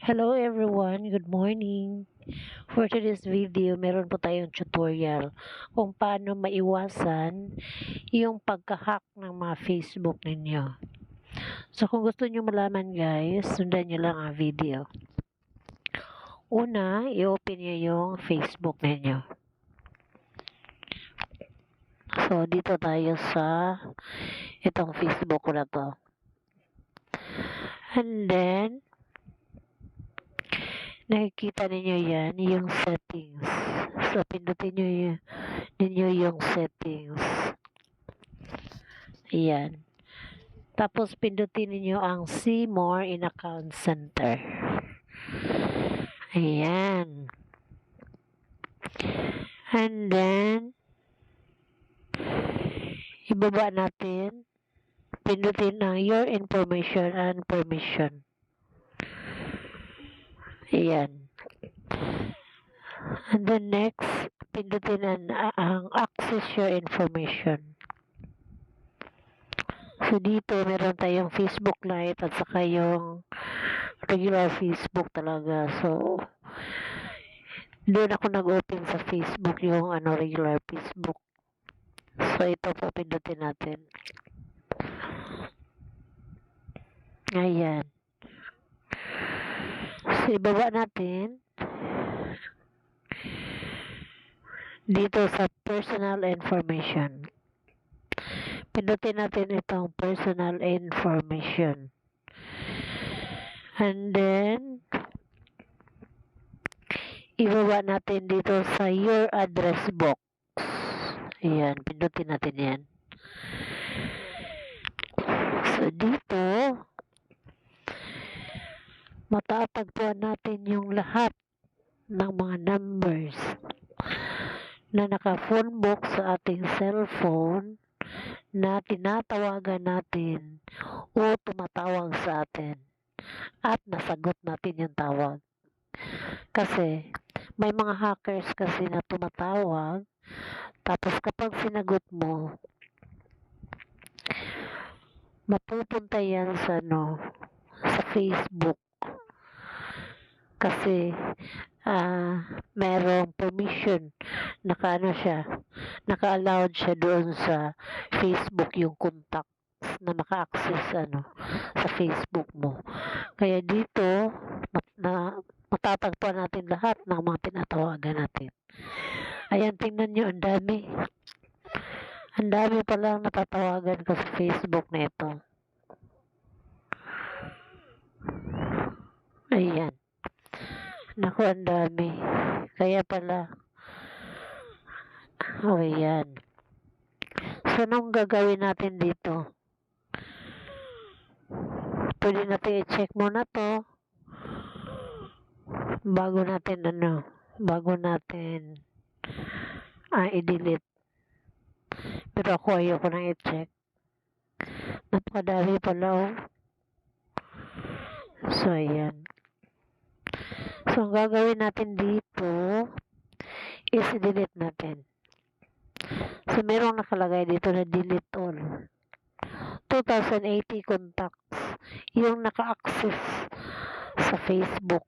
Hello everyone, good morning. For today's video, meron po tayong tutorial kung paano maiwasan yung pagka-hack ng mga Facebook ninyo. So kung gusto nyo malaman guys, sundan nyo lang ang video. Una, i-open nyo yung Facebook ninyo. So dito tayo sa itong Facebook ko na to. And then, nakikita ninyo yan, yung settings. So, pindutin nyo yun, ninyo yung settings. Ayan. Tapos, pindutin ninyo ang see more in account center. Ayan. And then, ibaba natin, pindutin ang your information and permission. Ayan. And then next, pindutin ang, ang access your information. So dito, meron tayong Facebook Lite at saka yung regular Facebook talaga. So, doon ako nag-open sa Facebook yung ano regular Facebook. So, ito po pindutin natin. Ayan. So, ibaba natin dito sa personal information. Pindutin natin itong personal information. And then, ibaba natin dito sa your address box. Ayan, pindutin natin yan. So, dito, matatagpuan natin yung lahat ng mga numbers na naka-phone book sa ating cellphone na tinatawagan natin o tumatawag sa atin at nasagot natin yung tawag. Kasi may mga hackers kasi na tumatawag tapos kapag sinagot mo mapupunta yan sa ano sa Facebook kasi ah merong permission nakaano siya naka-allowed siya doon sa Facebook yung contacts na maka-access ano sa Facebook mo. Kaya dito na matatagpuan natin lahat ng mga tinatawagan natin. Ayan tingnan nyo ang dami. Ang dami palang natatawagan ko sa Facebook na ito. Ayan Naku, ang dami. Kaya pala. Oh, yan. So, anong gagawin natin dito? Pwede natin i-check muna to. Bago natin, ano, bago natin ah, i-delete. Pero ako ayoko nang i-check. Napakadami pala, oh. So, ayan. So, ang gagawin natin dito is delete natin. So, merong nakalagay dito na delete all. 2080 contacts. Yung naka-access sa Facebook.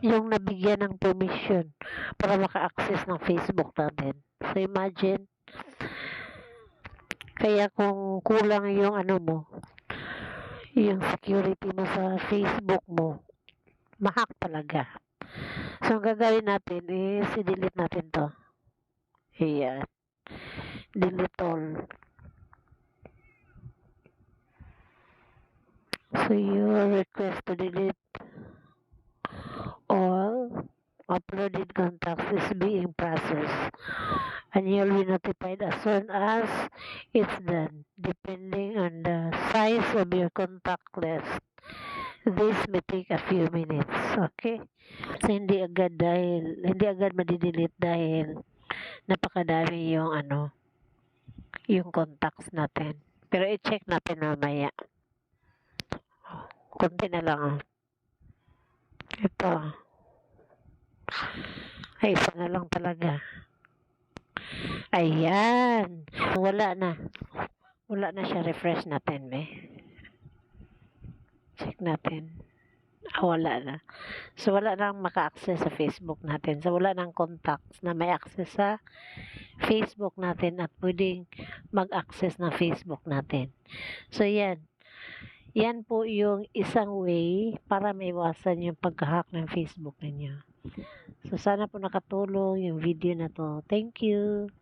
Yung nabigyan ng permission para maka-access ng Facebook natin. So, imagine, kaya kung kulang yung ano mo, yung security mo sa Facebook mo, mahack talaga. So, ang gagawin natin is i-delete natin to. Ayan. Delete all. So, your request to delete all uploaded contacts is being processed and you'll be notified as soon as it's done depending on the size of your contact list. This may take a few minutes. Okay? So, hindi agad dahil, hindi agad madidelete dahil napakadami yung ano, yung contacts natin. Pero i-check natin mamaya. Kunti na lang. ah. Ito. Ay, isa na lang talaga. Ayan. Wala na. Wala na siya. Refresh natin, be. Natin. Ah, wala na. So, wala nang maka-access sa Facebook natin. So, wala nang contacts na may access sa Facebook natin at pwedeng mag-access ng Facebook natin. So, yan. Yan po yung isang way para maiwasan yung pagkahack ng Facebook ninyo. So, sana po nakatulong yung video na to. Thank you.